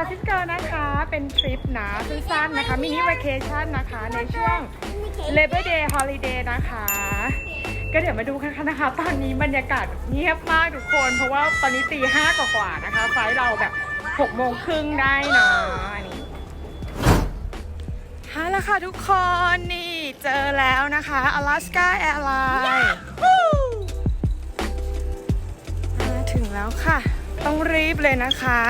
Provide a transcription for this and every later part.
านฟรานซิสโกนะคะ เป็นทริปนะสั้นๆนะคะมินิว a เคชั่นนะคะ ในช่วง Labor Day Holiday นะคะ ก็เดี๋ยวมาดูกันค่ะนะคะ ตอนนี้บรรยากาศเงียบมากทุกคน เพราะว่าตอนนี้ตีห้ากว่าๆนะคะ ไฟเราแบบหกโมงครึ่งได้นะอันนี้ฮะแล้วค่ะทุกคนนี่เจอแล้วนะคะ Alaska Airlines มาถึงแล้วค่ะ ต้องรีบเลยนะคะ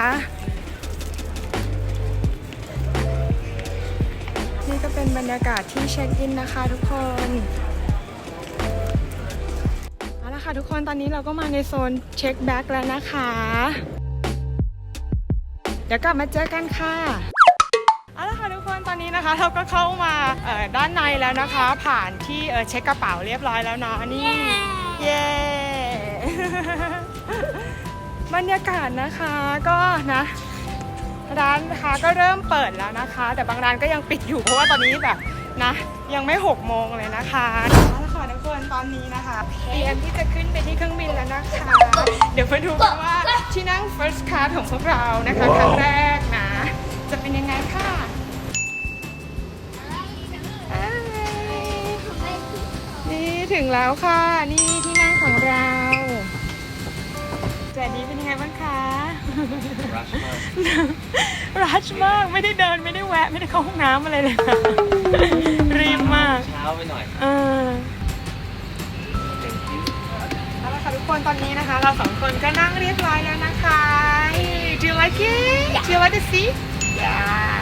ก็เป็นบรรยากาศที่เช็คอินนะคะทุกคนเอาละค่ะทุกคนตอนนี้เราก็มาในโซนเช็คแบ็กแล้วนะคะ เดี๋ยวกลับมาเจอกันค่ะเอาละค่ะทุกคนตอนนี้นะคะเราก็เข้ามาเอ่อด้านในแล้วนะคะ ผ่านที่เอ่อเช็คกระเป๋าเรียบร้อยแล้วเนาะนี่ เย้บรรยากาศนะคะก็นะ ร้านนะคะก็เริ่มเปิดแล้วนะคะ แต่บางร้านก็ยังปิดอยู่เพราะว่าตอนนี้แบบนะ ยังไม่6โมงเลยนะคะเอาละค่ะทุกคนตอนนี้นะคะเตรียมที่จะขึ้นไปที่เครื่องบินแล้วนะคะ เดี๋ยวมาดูกันว่าที่นั่ง first class ของพวกเรานะคะครั้งแรกนะ จะเป็นยังไงค่ะอ้ายนี่ถึงแล้วค่ะ นี่ที่นั่งของเราแจนี้เป็นยังไงบ้างคะ รัชมากรัชมากไม่ได้เดินไม่ได้แวะ ไม่ได้เข้าห้องน้ำอะไรเลยค่ะรีบมากเช้าไปหน่อยเออเอาละค่ะทุกคนตอนนี้นะคะ เราสองคนก็นั่งเรียบร้อยแล้วนะคะ Do you like it? Do you like the seat? Yeah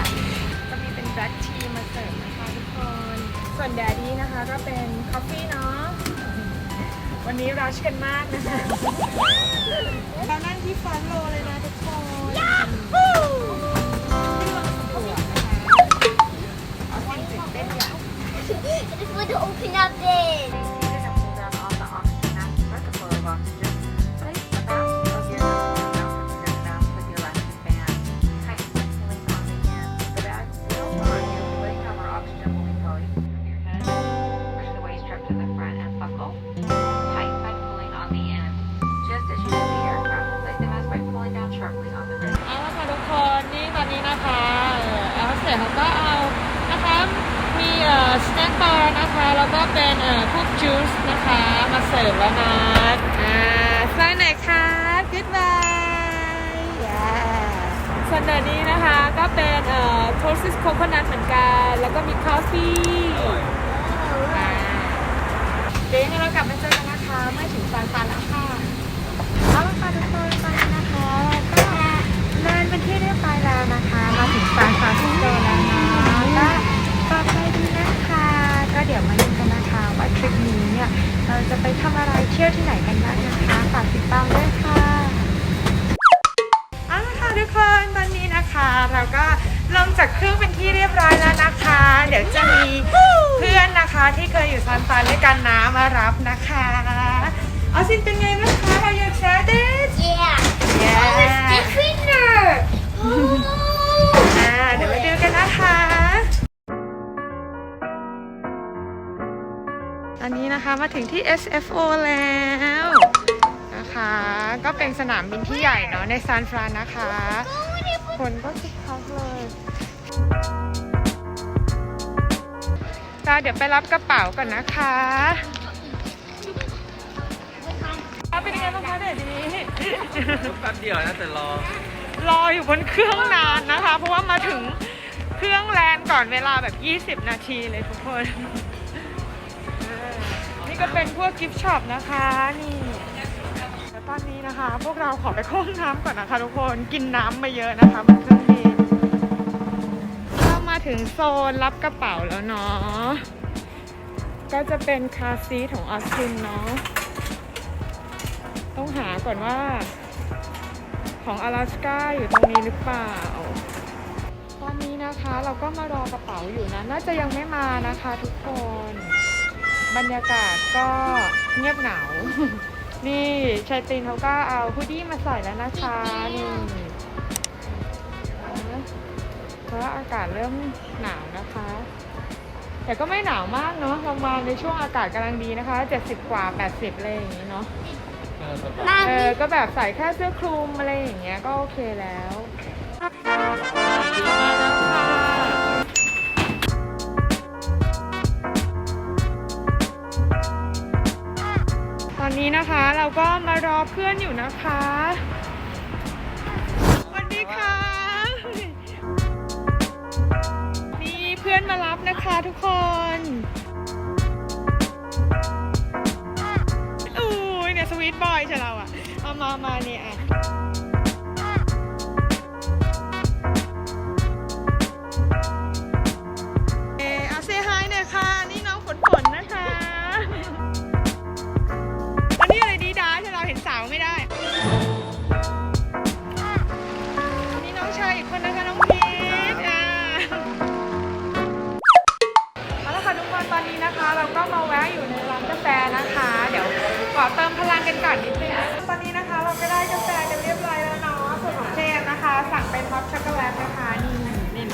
ก็มีเป็น black tea มาเสิร์ฟนะคะทุกคน ส่วนแดดดี้นะคะก็เป็น coffee เนาะวันนี้รัชกันมากนะคะเรานั่งที่ฟรอนต์โลเลยนะ Yahoo! It's for the open up bin. แล้วก็เป็นเอ่อพวกจูสนะคะ มาเสิร์ฟแล้วนะอ่าสไลด์ไหนคะ goodbye ส่วนเดี๋ยวนี้นะคะก็เป็นเอ่อโทสติสโคโคนัทเหมือนกัน แล้วก็มีคอฟฟี่อ่าเดี๋ยวยังไงเรากลับมาเจอกันนะคะเมื่อถึงซานฟรานแล้วค่ะเอาละค่ะทุกคนตอนนี้นะคะ ก็เดินเป็นที่เรียบร้อยแล้วนะคะ มาถึงซานฟรานซิสโกแล้วนะก็ปลอดภัยดีนะคะ ก็เดี๋ยวมาดูกันนะ คะว่าทริปนี้เนี่ยเราจะไปทำอะไรเที่ยวที่ไหนกันบ้างนะคะฝากติดตามด้วยค่ะเอาละค่ะทุกคนตอนนี้นะคะเราก็ลงจากเครื่องเป็นที่เรียบร้อยแล้วนะคะ เดี๋ยวจะมีเพื่อนนะคะที่เคยอยู่ซานฟรานด้วยกันนะมารับนะคะเอาสินเป็นไงบ้างคะ Are you excited Yeah. Yeah. Oh, it's different. Oh. อ่าเดี๋ยวมาดูกันนะคะ อันนี้นะคะมาถึงที่ SFO แล้วนะคะ ก็เป็นสนามบินที่ใหญ่เนาะในซานฟรานนะคะ คนก็คึกคักเลยค่ะเดี๋ยวไปรับกระเป๋าก่อนนะคะเป็นยังไงบ้างคะเดี๋ยวนี้แป๊บเดียวนะแต่รอ รออยู่บนเครื่องนานนะคะ เพราะว่ามาถึงเครื่องแลนด์ก่อนเวลาแบบ 20 นาทีเลยทุกคนเออ นี่ก็เป็นพวกกิฟต์ช็อปนะคะนี่แล้วตอนนี้นะคะ พวกเราขอไปเข้าห้องน้ำก่อนนะคะทุกคนกินน้ำมาเยอะนะคะบนเครื่องบินเข้ามาถึงโซนรับกระเป๋าแล้วเนาะก็จะเป็นคาซีของออสตินเนาะต้องหาก่อนว่า ของ阿拉สกาอยู่ตรงนี้หรือเปล่า ตอนนี้นะคะเราก็มารอกระเป๋าอยู่นะ น่าจะยังไม่มานะคะทุกคน บรรยากาศก็เงียบเหงา นี่ชายตินเขาก็เอาฮูดดี้มาใส่แล้วนะคะนี่นะเพราะว่าอากาศเริ่มหนาวนะคะ แต่ก็ไม่หนาวมากเนาะประมาณในช่วงอากาศกำลังดีนะคะ 70 กว่า 80อะไรอย่างนี้เนาะใช่เอ Mommy. อก็แบบใส่แค่เสื้อคลุมอะไรอย่างเงี้ยก็โอเคแล้ว นี้นะคะ เราก็มารอเพื่อนอยู่นะคะสวัสดีค่ะ มีเพื่อนมารับนะคะทุกคนอู้ยเนี่ยสวีทบอยใช่เราอะเอามามาเนี่ยอะ ลังกันก่อนนิดนึงตอนนี้นะคะเราก็ได้กาแฟกันเรียบร้อยแล้วเนาะส่วนของเจมนะคะ สั่งเป็นฮอตช็อกโกแลตนะคะนี่นี่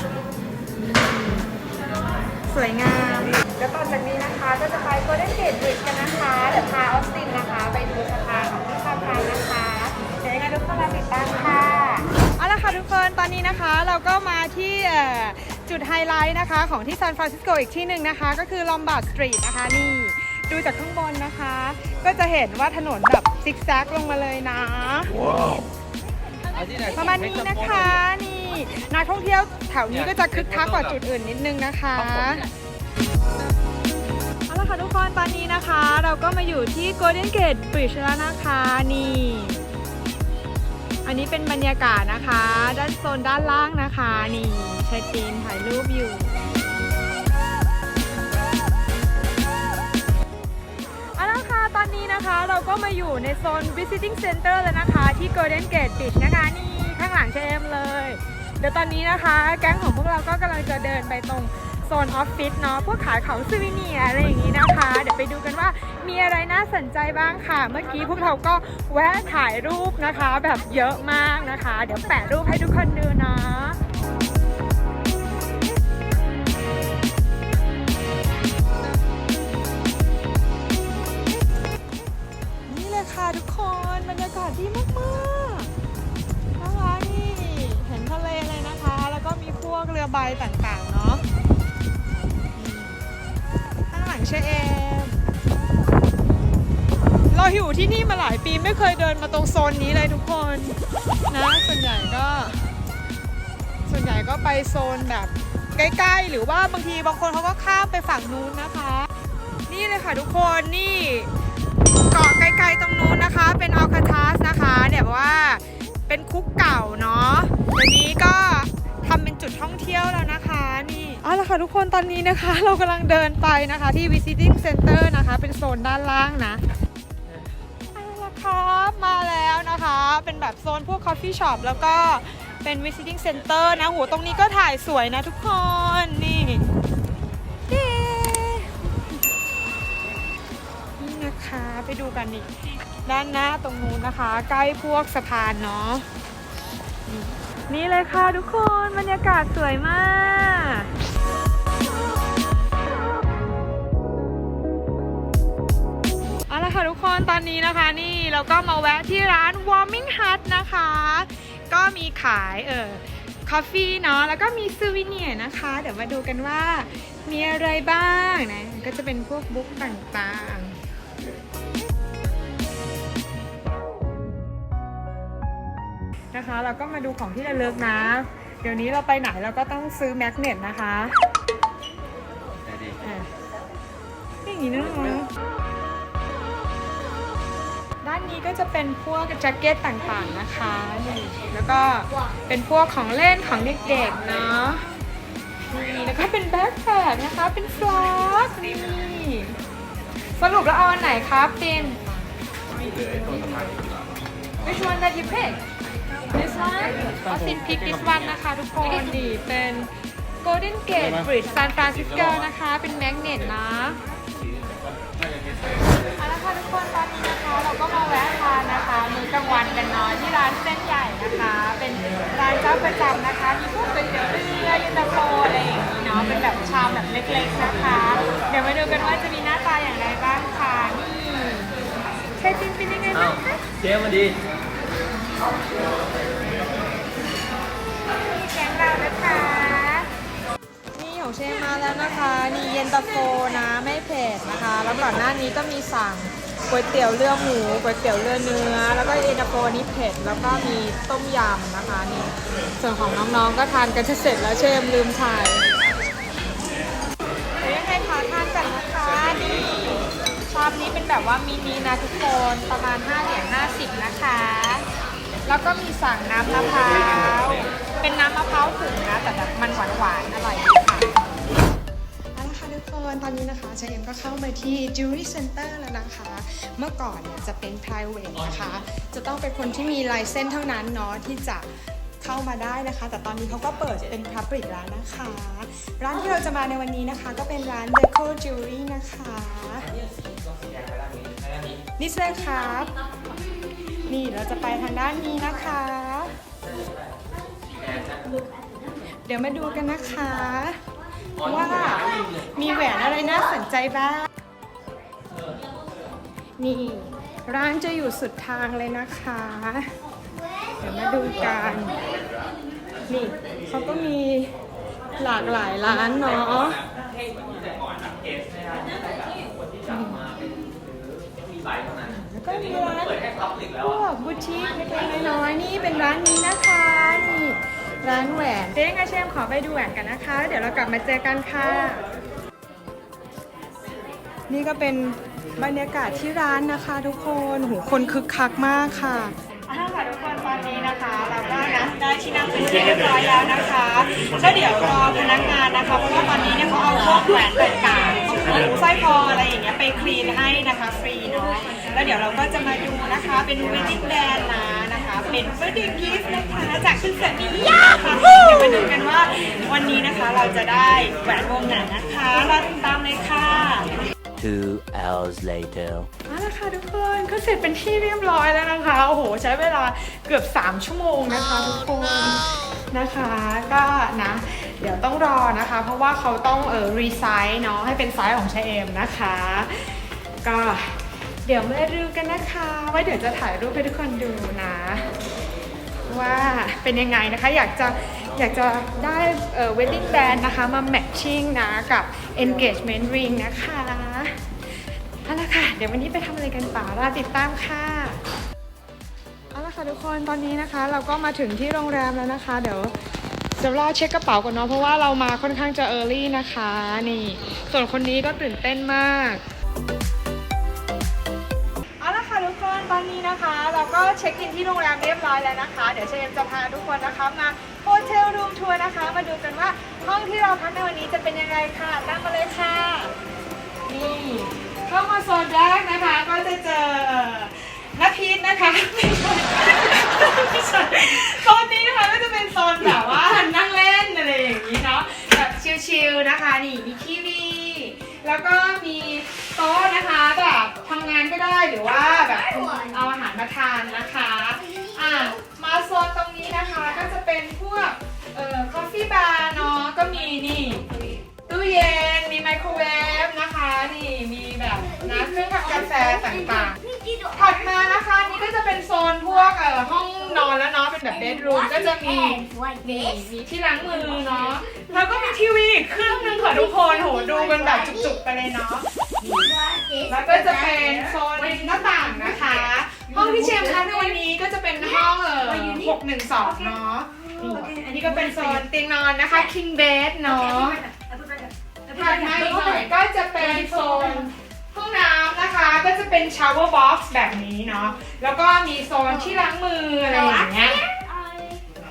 สวยงามแล้วต่อจากนี้นะคะก็จะไปโกลเด้นเกตบริดจ์กันนะคะเดี๋ยวพาออสตินนะคะ ไปดูสะพานของที่ซานฟรานนะคะเดี๋ยวยังไงทุกคนมาติดตามค่ะเอาละค่ะทุกคนตอนนี้นะคะเราก็มาที่จุดไฮไลท์นะคะของที่ซานฟรานซิสโกอีกที่หนึ่งนะคะ ก็คือลอมบาร์ดสตรีทนะคะนี่ ดูจากข้างบนนะคะ ก็จะเห็นว่าถนนแบบซิกแซกลงมาเลยนะ ประมาณนี้นะคะนี่นักท่องเที่ยวแถวนี้ก็จะคึกคักกว่าจุดอื่นนิดนึงนะคะเอาละค่ะทุกคนตอนนี้นะคะ เราก็มาอยู่ที่ Golden Gate Bridge แล้วนะคะนี่อันนี้เป็นบรรยากาศนะคะ ด้านโซนด้านล่างนะคะ นี่เช็คอินถ่ายรูปอยู่ อนนี้นะคะเราก็มาอยู่ในโซน visiting center แล้วนะคะ ที่ Golden Gate Beach นะคะ นี่ข้างหลังเชมเลย เดี๋ยวตอนนี้นะคะ แก๊งของพวกเราก็กำลังจะเดินไปตรงโซนออฟฟิศเนาะพวกขายของซูวิเนียอะไรอย่างนี้นะคะ เดี๋ยวไปดูกันว่ามีอะไรน่าสนใจบ้างค่ะ เมื่อกี้พวกเราก็แวะถ่ายรูปนะคะ แบบเยอะมากนะคะ เดี๋ยวแปะรูปให้ทุกคนดูเนาะาศดีมากๆน่ารักนี่เห็นทะเลเลยนะคะ แล้วก็มีพวกเรือใบต่างๆเนาะนี่ข้างหลังเชเอมเราอยู่ที่นี่มาหลายปีไม่เคยเดินมาตรงโซนนี้เลยทุกคนนะส่วนใหญ่ก็ ส่วนใหญ่ก็ไปโซนแบบใกล้ๆ หรือว่าบางทีบางคนเขาก็ข้ามไปฝั่งนู้นนะคะ นี่เลยค่ะทุกคนนี่ เกาะไกลๆตรงนู้นนะคะ เป็นอัลคาทัสนะคะเนี่ยว่าเป็นคุกเก่าเนาะเดี๋ยวนี้ก็ทำเป็นจุดท่องเที่ยวแล้วนะคะนี่เอาละค่ะทุกคนตอนนี้นะคะ เรากำลังเดินไปนะคะที่ visiting center นะคะ เป็นโซนด้านล่างนะเอาละครับมาแล้วนะคะ เป็นแบบโซนพวก coffee shop แล้วก็เป็น visiting center นะโหตรงนี้ก็ถ่ายสวยนะทุกคน นี่ ไปดูกันนี่ด้านหน้าตรงนู้นนะคะ ใกล้พวกสะพานเนาะนี่เลยค่ะทุกคนบรรยากาศสวยมากเอาละค่ะทุกคนตอนนี้นะคะนี่เราก็มาแวะที่ร้าน Warming Hut นะคะ ก็มีขายเออคอฟฟี่เนาะแล้วก็มีซูวิเนียนะคะ เดี๋ยวมาดูกันว่ามีอะไรบ้างนะ ก็จะเป็นพวกบุ๊กต่างๆ นะคะ เราก็มาดูของที่ระลึกนะ เดี๋ยวนี้เราไปไหนเราก็ต้องซื้อแมกเนตนะคะไหนดีอะอย่างนี้นะด้านนี้ก็จะเป็นพวกแจ็คเก็ตต่างๆนะคะนี่แล้วก็เป็นพวกของเล่นของเด็กๆเนาะนี่แล้วก็เป็นแบ็คแพคนะคะ เป็นฟลาสก์นี่สรุปแล้วเอาอันไหนครับติน Which one that you pick This one ออสติน pick this one นะคะ ทุกคนนี่เป็น Golden Gate Bridge San Francisco นะคะ เป็นแมกเนตนะเอาละค่ะทุกคนตอนนี้นะคะ เราก็มาแวะทานนะคะมื้อกลางวันกันเนาะที่ร้านเส้นใหญ่นะคะ เป็นร้านเจ้าประจำนะคะมีพวกก๋วยเตี๋ยวเรือเย็นตาโฟอะไรอย่างนี้เนาะเป็นแบบชามแบบเล็กๆนะคะ เดี๋ยวมาดูกันว่าจะมีหน้าตาอย่างไรบ้างค่ะนี่เชไข่ปิงเป็นยังไงอ้าบ้าวงคะเชฟมาดี แกงเรานะคะ นี่ของเชฟมาแล้วนะคะ นี่เย็นตาโฟนะไม่เผ็ดนะคะ แล้วก่อนหน้านี้ก็มีสั่งก๋วยเตี๋ยวเรือหมูก๋วยเตี๋ยวเรือเนื้อ แล้วก็เย็นตาโฟนี่เผ็ด แล้วก็มีต้มยำนะคะนี่ ส่วนของน้องๆก็ทานกันจะเสร็จแล้วเชฟลืมถ่ายเดี๋ยวยังไงขอทานกันนะคะนี่ชามนี้เป็นแบบว่ามินินะทุกคนประมาณ5เหรียญ50 นะคะ แล้วก็มีสั่งน้ำมะพร้าว เป็นน้ำมะพร้าวถึงนะ แต่แบบมันหวานหวานๆอร่อยดีค่ะเอาละค่ะทุกคนตอนนี้นะคะเชเอ็มก็เข้ามาที่ Jewelry Center แล้วนะคะ เมื่อก่อนเนี่ยจะเป็น private นะคะ จะต้องเป็นคนที่มีไลเซนส์เท่านั้นเนาะที่จะเข้ามาได้นะคะ แต่ตอนนี้เขาก็เปิดเป็น public แล้วนะคะ ร้านที่เราจะมาในวันนี้นะคะ ก็เป็นร้าน Deco Jewelry นะคะ นี่เลยครับ นี่เราจะไปทางด้านนี้นะคะ เดี๋ยวมาดูกันนะคะ ว่ามีแหวนอะไรน่าสนใจบ้าง นี่ร้านจะอยู่สุดทางเลยนะคะ เดี๋ยวมาดูกัน นี่เขาก็มีหลากหลายร้านเนาะแล้ว ก็มีร้านพวกบูติกเล็กๆน้อยๆนี่เป็นร้านนี้นะคะนี่ร้านแหวนเจ๊งอาเชมขอไปดูแหวนกันนะคะ เดี๋ยวเรากลับมาเจอกันค่ะ นี่ก็เป็นบรรยากาศที่ร้านนะคะทุกคนหูคนคึกคักมากค่ะอ่าค่ะทุกคนตอนนี้นะคะเราก็นะได้ที่นั่งเป็นที่เรียบร้อยแล้วนะคะก็เดี๋ยวรอพนักงานนะคะเพราะว่าตอนนี้เนี่ยเขาเอาพวกแหวนต่าง หรือสร้อยคออะไรอย่างเงี้ยไปคลีนให้นะคะฟรีเนาะแล้วเดี๋ยวเราก็จะมาดูนะคะเป็น wedding band นะนะคะเป็น wedding gift นะคะจากคุณสามีนะคะเดี๋ยวมาดูกันว่าวันนี้นะคะเราจะได้แหวนวงไหนนะคะรอติดตามเลยค่ะ Two hours later. เอาละค่ะทุกคนก็เสร็จเป็นที่เรียบร้อยแล้วนะคะ โอ้โห ใช้เวลาเกือบ 3 ชั่วโมงนะคะทุกคน นะคะ ก็นะเดี๋ยวต้องรอนะคะ เพราะว่าเขาต้องเออรีไซส์เนาะให้เป็นไซส์ของชาเอมนะคะ ก็เดี๋ยวมาดูกันนะคะว่าเดี๋ยวจะถ่ายรูปให้ทุกคนดูนะ ว่าเป็นยังไงนะคะอยากจะอยากจะได้เอ่อ wedding band นะคะมา matching นะกับ engagement ring นะคะเอาละค่ะ เดี๋ยววันนี้ไปทำอะไรกันต่อรอติดตามค่ะ ทุกคนตอนนี้นะคะเราก็มาถึงที่โรงแรมแล้วนะคะ เดี๋ยวจะรอเช็คกระเป๋าก่อนเนาะเพราะว่าเรามาค่อนข้างจะ early นะคะนี่ ส่วนคนนี้ก็ตื่นเต้นมากเอาละค่ะทุกคนตอนนี้นะคะ เราก็เช็คอินที่โรงแรมเรียบร้อยแล้วนะคะ เดี๋ยวเชมจะพาทุกคนนะคะมาโฮเทลรูมทัวร์นะคะ มาดูกันว่าห้องที่เราพักในวันนี้จะเป็นยังไงค่ะตามมาเลยค่ะนี่เข้ามาโซนแรกนะคะ ก็จะเจอนัพีทนะคะ โซนนี้นะคะก็จะเป็นโซนแบบว่านั่งเล่นอะไรอย่างนี้เนาะแบบชิลๆนะคะนี่มีทีวีแล้วก็มีโต๊ะนะคะแบบทำงานก็ได้หรือว่าแบบเอาอาหารมาทานนะคะอะมาโซนตรงนี้นะคะก็จะเป็นพวกเอ่อคอฟฟี่บาร์เนาะก็มีนี่ตู้เย็นมีไมโครเวฟนะคะนี่มีแบบนะเครื่องทำกาแฟต่างๆถัดมานะคะนี่ก็จะเป็นโซนพวกเอ่อห้องน อนแล้วเนาะเป็นแบบเบดรูมก็จะมี like นี่ this. มีที่ล้างมือเนาะแล้วก็มีทีวีอีกเครื่องนึงค่ะทุกคนโหดูกันแบบจุกๆไปเลยเนาะ Like this. แล้วก็จะเป็นโซนหน้าต่างนะคะ ห้องที่เชมคะในวันนี้ก็จะเป็นห้องเออ612 เนาะนี่อันนี้ก็เป็นโซนเตียงนอนนะคะ king bed เนาะถัดมาอีกหน่อยก็จะเป็นโซนห้อง นะคะก็จะเป็น shower box แบบนี้เนาะแล้วก็มีโซนที่ล้างมืออะไรอย่างเงี้ย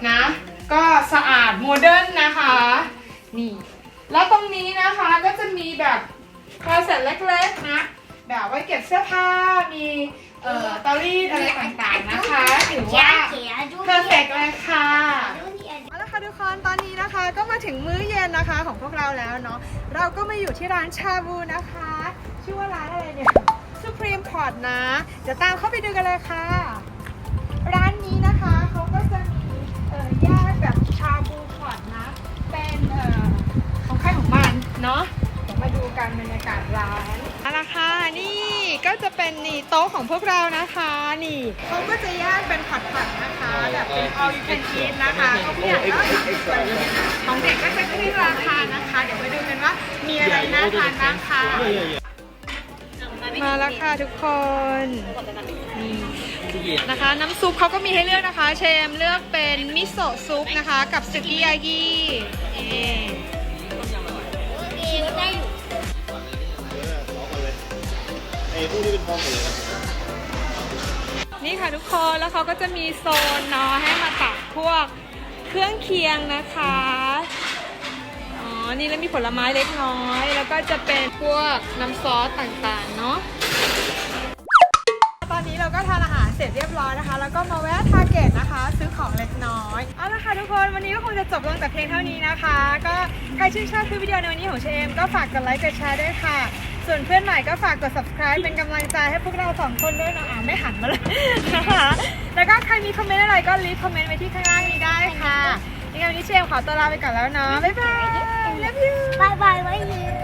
นะ ก็สะอาดโมเดิร์นนะคะ นี่ แล้วตรงนี้นะคะก็จะมีแบบคลอเซ็ตเล็กๆนะแบบไว้เก็บเสื้อผ้ามีเอ่อเตารีดอะไรต่างๆนะคะถือว่าเพอร์เฟกเลยค่ะเอาละค่ะทุกคนตอนนี้นะคะ ก็มาถึงมื้อเย็นนะคะของพวกเราแล้วเนาะเราก็มาอยู่ที่ร้านชาบูนะคะ ชื่อว่าร้านอะไรเนี่ย Supreme Pot นะ เดี๋ยวตามเข้าไปดูกันเลยค่ะ ร้านนี้นะคะเขาก็จะมีเอ่อแยกแบบชาบูพอตนะ เป็นเอ่อของใครของมันเนาะเดี๋ยวมาดูกันบรรยากาศร้านเอาละค่ะนี่ก็จะเป็นเป็นนี่โต๊ะของพวกเรานะคะนี่เขาก็จะแยกเป็นผัดๆนะคะ แบบเป็น all you can eat นะคะก็ผู้ใหญ่ก็ของเด็กก็จะขึ้นราคานะคะ เดี๋ยวมาดูกันว่ามีอะไรน่าทานบ้างค่ะ มาแล้วค่ะทุกคนนี่นะคะ น้ำซุปเขาก็มีให้เลือกนะคะ เชมเลือกเป็นมิโซะซุปนะคะ กับสึกิยากินี่เอวได้อยู่นี่ค่ะทุกคนแล้วเขาก็จะมีโซนเนาะให้มาตักพวกเครื่องเคียงนะคะอ๋อ นี่แล้วมีผลไม้เล็กน้อย แล้วก็จะเป็นพวกน้ำซอสต่างๆ เนาะตอนนี้เราก็ทานอาหารเสร็จเรียบร้อยนะคะ แล้วก็มาแวะทาร์เก็ตนะคะ ซื้อของเล็กน้อยเอาละค่ะทุกคนวันนี้ก็คงจะจบลงแต่เพียงเท่านี้นะคะ ก็ใครชื่นชอบคลิปวิดีโอในวันนี้ของเชมก็ฝากกดไลค์กดแชร์ด้วยค่ะ ส่วนเพื่อนใหม่ก็ฝากกด subscribe เป็นกำลังใจให้พวกเราสองคนด้วยนะอ่าไม่หันมาเลยนะคะแล้วก็ใครมีคอมเมนต์อะไรก็รีบคอมเมนต์ไว้ที่ข้างล่างนี้ได้ค่ะยังไงวันนี้เชมขอตัวลาไปก่อนแล้วเนาะบ๊ายบาย love you บายบายไว้ยืน